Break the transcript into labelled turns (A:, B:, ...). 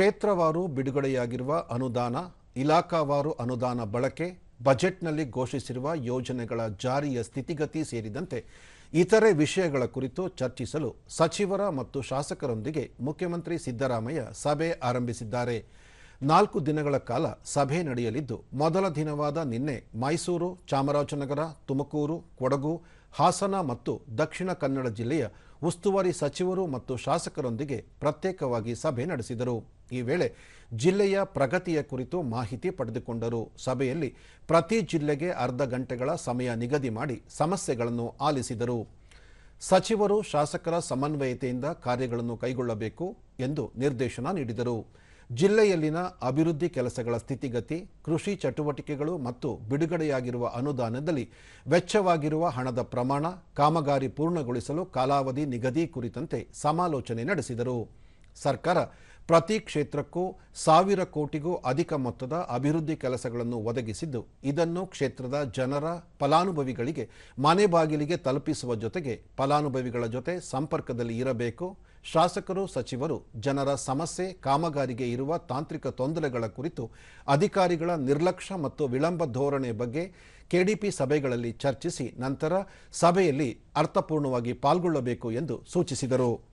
A: ಕ್ಷೇತ್ರವಾರು ಬಿಡುಗಡೆಯಾಗಿರುವ ಅನುದಾನ, ಇಲಾಖಾವಾರು ಅನುದಾನ ಬಳಕೆ, ಬಜೆಟ್ನಲ್ಲಿ ಘೋಷಿಸಿರುವ ಯೋಜನೆಗಳ ಜಾರಿಯ ಸ್ಥಿತಿಗತಿ ಸೇರಿದಂತೆ ಇತರೆ ವಿಷಯಗಳ ಕುರಿತು ಚರ್ಚಿಸಲು ಸಚಿವರ ಮತ್ತು ಶಾಸಕರೊಂದಿಗೆ ಮುಖ್ಯಮಂತ್ರಿ ಸಿದ್ದರಾಮಯ್ಯ ಸಭೆ ಆರಂಭಿಸಿದ್ದಾರೆ. ನಾಲ್ಕು ದಿನಗಳ ಕಾಲ ಸಭೆ ನಡೆಯಲಿದ್ದು, ಮೊದಲ ದಿನವಾದ ನಿನ್ನೆ ಮೈಸೂರು, ಚಾಮರಾಜನಗರ, ತುಮಕೂರು, ಕೊಡಗು, ಹಾಸನ ಮತ್ತು ದಕ್ಷಿಣ ಕನ್ನಡ ಜಿಲ್ಲೆಯ ಉಸ್ತುವಾರಿ ಸಚಿವರು ಮತ್ತು ಶಾಸಕರೊಂದಿಗೆ ಪ್ರತ್ಯೇಕವಾಗಿ ಸಭೆ ನಡೆಸಿದರು. ಈ ವೇಳೆ ಜಿಲ್ಲೆಯ ಪ್ರಗತಿಯ ಕುರಿತು ಮಾಹಿತಿ ಪಡೆದುಕೊಂಡರು. ಸಭೆಯಲ್ಲಿ ಪ್ರತಿ ಜಿಲ್ಲೆಗೆ ಅರ್ಧ ಗಂಟೆಗಳ ಸಮಯ ನಿಗದಿ ಮಾಡಿ ಸಮಸ್ಯೆಗಳನ್ನು ಆಲಿಸಿದರು. ಸಚಿವರು ಶಾಸಕರ ಸಮನ್ವಯತೆಯಿಂದ ಕಾರ್ಯಗಳನ್ನು ಕೈಗೊಳ್ಳಬೇಕು ಎಂದು ನಿರ್ದೇಶನ ನೀಡಿದರು. ಜಿಲ್ಲೆಯಲ್ಲಿನ ಅಭಿವೃದ್ಧಿ ಕೆಲಸಗಳ ಸ್ಥಿತಿಗತಿ, ಕೃಷಿ ಚಟುವಟಿಕೆಗಳು ಮತ್ತು ಬಿಡುಗಡೆಯಾಗಿರುವ ಅನುದಾನದಲ್ಲಿ ವೆಚ್ಚವಾಗಿರುವ ಹಣದ ಪ್ರಮಾಣ ಕಾಮಗಾರಿ ಪೂರ್ಣಗೊಳಿಸಲು ಕಾಲಾವಧಿ ನಿಗದಿ ಕುರಿತಂತೆ ಸಮಾಲೋಚನೆ ನಡೆಸಿದರು. ಸರ್ಕಾರ ಪ್ರತಿ ಕ್ಷೇತ್ರಕ್ಕೂ ಸಾವಿರ ಕೋಟಿಗೂ ಅಧಿಕ ಮೊತ್ತದ ಅಭಿವೃದ್ಧಿ ಕೆಲಸಗಳನ್ನು ಒದಗಿಸಿದ್ದು, ಇದನ್ನು ಕ್ಷೇತ್ರದ ಜನರ ಫಲಾನುಭವಿಗಳಿಗೆ ಮನೆ ಬಾಗಿಲಿಗೆ ತಲುಪಿಸುವ ಜೊತೆಗೆ ಫಲಾನುಭವಿಗಳ ಜೊತೆ ಸಂಪರ್ಕದಲ್ಲಿ ಇರಬೇಕು. ಶಾಸಕರು, ಸಚಿವರು, ಜನರ ಸಮಸ್ಯೆ, ಕಾಮಗಾರಿಗೆ ಇರುವ ತಾಂತ್ರಿಕ ತೊಂದರೆಗಳ ಕುರಿತು ಅಧಿಕಾರಿಗಳ ನಿರ್ಲಕ್ಷ್ಯ ಮತ್ತು ವಿಳಂಬ ಧೋರಣೆ ಬಗ್ಗೆ ಕೆಡಿಪಿ ಸಭೆಗಳಲ್ಲಿ ಚರ್ಚಿಸಿ ನಂತರ ಸಭೆಯಲ್ಲಿ ಅರ್ಥಪೂರ್ಣವಾಗಿ ಪಾಲ್ಗೊಳ್ಳಬೇಕು ಎಂದು ಸೂಚಿಸಿದರು.